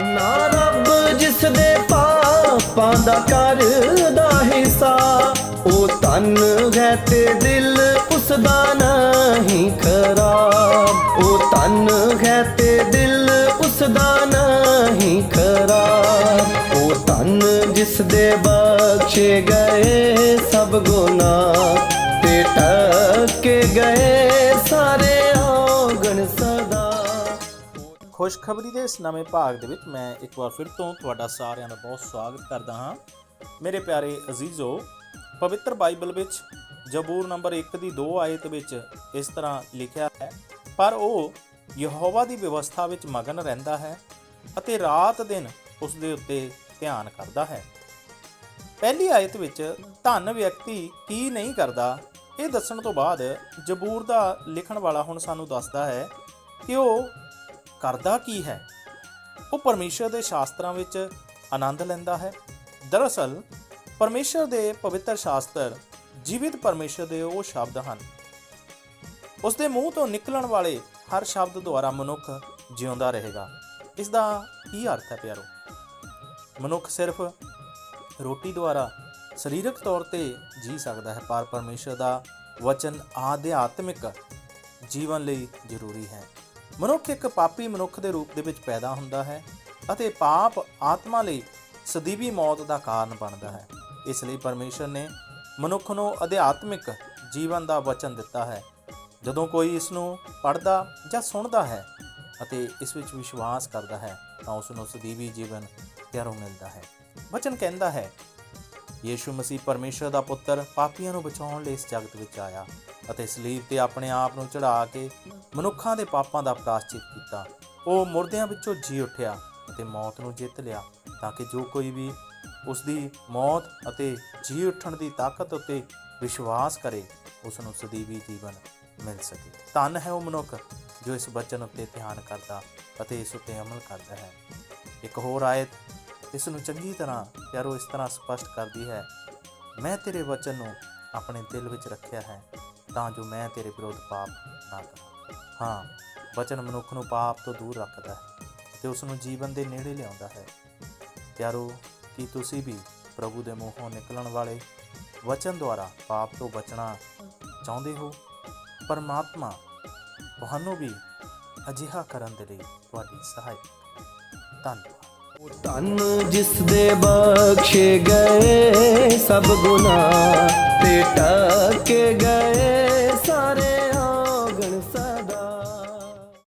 ਨਾ ਰੱਬ ਜਿਸ ਦੇ ਪਾਪਾਂ ਦਾ ਕਰਦਾ ਹਿਸਾਬ ਉਹ ਤਨ ਹੈ ਤੇ ਦਿਲ ਉਸ ਦਾ ਨਹੀਂ ਖਰਾਬ। ਉਹ ਤਨ ਹੈ ਤੇ ਦਿਲ ਉਸ ਦਾ ਨਹੀਂ ਖਰਾਬ। ਉਹ ਤਨ ਜਿਸ ਦੇ ਬਖਸ਼ੇ ਗਏ ਸਭ ਗੁਨਾਹ, ਤੇ ਟੱਕੇ ਗਏ ਖੁਸ਼ਖਬਰੀ ਦੇ ਇਸ ਨਵੇਂ ਭਾਗ ਦੇ ਵਿੱਚ ਮੈਂ ਇੱਕ ਵਾਰ ਫਿਰ ਤੋਂ ਤੁਹਾਡਾ ਸਾਰਿਆਂ ਦਾ ਬਹੁਤ ਸਵਾਗਤ ਕਰਦਾ ਹਾਂ। ਮੇਰੇ ਪਿਆਰੇ ਅਜ਼ੀਜ਼ੋ, ਪਵਿੱਤਰ ਬਾਈਬਲ ਵਿੱਚ ਜ਼ਬੂਰ ਨੰਬਰ 1 ਦੀ 2 ਆਇਤ ਵਿੱਚ ਇਸ ਤਰ੍ਹਾਂ ਲਿਖਿਆ ਹੈ, ਪਰ ਉਹ ਯਹੋਵਾ ਦੀ ਵਿਵਸਥਾ ਵਿੱਚ ਮਗਨ ਰਹਿੰਦਾ ਹੈ ਅਤੇ ਰਾਤ ਦਿਨ ਉਸ ਦੇ ਉੱਤੇ ਧਿਆਨ ਕਰਦਾ ਹੈ। ਪਹਿਲੀ ਆਇਤ ਵਿੱਚ, ਧਨ ਵਿਅਕਤੀ ਕੀ ਨਹੀਂ ਕਰਦਾ? ਇਹ ਦੱਸਣ ਤੋਂ ਬਾਅਦ ਜ਼ਬੂਰ ਦਾ ਲਿਖਣ ਵਾਲਾ ਹੁਣ ਸਾਨੂੰ ਦੱਸਦਾ ਹੈ ਕਿ ਉਹ ਕਰਦਾ ਕੀ ਹੈ? ਉਹ ਪਰਮੇਸ਼ਰ ਦੇ ਸ਼ਾਸਤਰਾਂ ਵਿੱਚ ਆਨੰਦ ਲੈਂਦਾ ਹੈ। ਦਰਅਸਲ, ਪਰਮੇਸ਼ਰ ਦੇ ਪਵਿੱਤਰ ਸ਼ਾਸਤਰ ਜੀਵਿਤ ਪਰਮੇਸ਼ਰ ਦੇ ਉਹ ਸ਼ਬਦ ਹਨ। ਉਸ ਦੇ ਮੂੰਹ ਤੋਂ ਨਿਕਲਣ ਵਾਲੇ ਹਰ ਸ਼ਬਦ ਦੁਆਰਾ ਮਨੁੱਖ ਜਿਉਂਦਾ ਰਹੇਗਾ। ਇਸ ਦਾ ਕੀ ਅਰਥ ਹੈ ਪਿਆਰੋ? ਮਨੁੱਖ ਸਿਰਫ ਰੋਟੀ ਦੁਆਰਾ ਸਰੀਰਕ ਤੌਰ ਤੇ ਜੀ ਸਕਦਾ ਹੈ, ਪਰ ਪਰਮੇਸ਼ਰ ਦਾ ਵਚਨ ਆਧਿਆਤਮਿਕ ਜੀਵਨ ਲਈ ਜ਼ਰੂਰੀ ਹੈ। ਮਨੁੱਖ ਇੱਕ ਪਾਪੀ ਮਨੁੱਖ ਦੇ ਰੂਪ ਦੇ ਵਿੱਚ ਪੈਦਾ ਹੁੰਦਾ ਹੈ ਅਤੇ ਪਾਪ ਆਤਮਾ ਲਈ ਸਦੀਵੀ ਮੌਤ ਦਾ ਕਾਰਨ ਬਣਦਾ ਹੈ। ਇਸ ਲਈ ਪਰਮੇਸ਼ਰ ਨੇ ਮਨੁੱਖ ਨੂੰ ਅਧਿਆਤਮਿਕ ਜੀਵਨ ਦਾ ਵਚਨ ਦਿੱਤਾ ਹੈ। ਜਦੋਂ ਕੋਈ ਇਸ ਨੂੰ ਪੜ੍ਹਦਾ ਜਾਂ ਸੁਣਦਾ ਹੈ ਅਤੇ ਇਸ ਵਿੱਚ ਵਿਸ਼ਵਾਸ ਕਰਦਾ ਹੈ ਤਾਂ ਉਸ ਨੂੰ ਸਦੀਵੀ ਜੀਵਨ ਪਿਆਰੋ ਮਿਲਦਾ ਹੈ। ਵਚਨ ਕਹਿੰਦਾ ਹੈ ਯੀਸ਼ੂ ਮਸੀਹ ਪਰਮੇਸ਼ਰ ਦਾ ਪੁੱਤਰ ਪਾਪੀਆਂ ਨੂੰ ਬਚਾਉਣ ਲਈ ਇਸ ਜਗਤ ਵਿੱਚ ਆਇਆ ਅਤੇ ਸਲੀਬ ਤੇ ਆਪਣੇ ਆਪ ਨੂੰ ਚੜ੍ਹਾ ਕੇ ਮਨੁੱਖਾਂ ਦੇ ਪਾਪਾਂ ਦਾ ਪ੍ਰਾਸ਼ਚਿਤ ਕੀਤਾ। ਉਹ ਮੁਰਦਿਆਂ ਵਿੱਚੋਂ ਜੀ ਉੱਠਿਆ ਅਤੇ ਮੌਤ ਨੂੰ ਜਿੱਤ ਲਿਆ ਤਾਂ ਕਿ ਜੋ ਕੋਈ ਵੀ ਉਸ ਦੀ ਮੌਤ ਅਤੇ ਜੀ ਉੱਠਣ ਦੀ ਤਾਕਤ ਉੱਤੇ ਵਿਸ਼ਵਾਸ ਕਰੇ ਉਸ ਨੂੰ ਸਦੀਵੀ ਜੀਵਨ ਮਿਲ ਸਕੇ। ਧੰਨ ਹੈ ਉਹ ਮਨੁੱਖ ਜੋ ਇਸ ਬਚਨ ਉੱਤੇ ਧਿਆਨ ਕਰਦਾ ਅਤੇ ਇਸ ਉੱਤੇ ਅਮਲ ਕਰਦਾ ਹੈ। ਇੱਕ ਹੋਰ ਆਇਤ ਇਸ ਨੂੰ ਚੰਗੀ ਤਰ੍ਹਾਂ ਪਿਆਰੋ, ਇਸ ਤਰ੍ਹਾਂ ਸਪਸ਼ਟ ਕਰਦੀ ਹੈ, ਮੈਂ ਤੇਰੇ ਵਚਨ ਨੂੰ ਆਪਣੇ ਦਿਲ ਵਿੱਚ ਰੱਖਿਆ ਹੈ, ਤਾਂ ਜੋ ਮੈਂ ਤੇਰੇ ਵਿਰੁੱਧ ਪਾਪ ਨਾ ਕਰਾਂ। ਹਾਂ, ਵਚਨ ਮਨੁੱਖ ਨੂੰ ਪਾਪ ਤੋਂ ਦੂਰ ਰੱਖਦਾ ਹੈ ਤੇ ਉਸ ਨੂੰ ਜੀਵਨ ਦੇ ਨੇੜੇ ਲਿਆਉਂਦਾ ਹੈ। ਪਿਆਰੋ, ਕੀ ਤੁਸੀਂ ਵੀ ਪ੍ਰਭੂ ਦੇ ਮੂੰਹੋਂ ਨਿਕਲਣ ਵਾਲੇ ਵਚਨ ਦੁਆਰਾ ਪਾਪ ਤੋਂ ਬਚਣਾ ਚਾਹੁੰਦੇ ਹੋ? ਪਰਮਾਤਮਾ ਤੁਹਾਨੂੰ ਵੀ ਅਜਿਹਾ ਕਰਨ ਦੇ ਲਈ ਤੁਹਾਡੀ ਸਹਾਇਤਾ ਧੰਨਵਾਦ। ਤਨ ਜਿਸ ਦੇ ਬਖਸ਼ੇ ਗਏ ਸਭ ਗੁਨਾਹ ਤੇ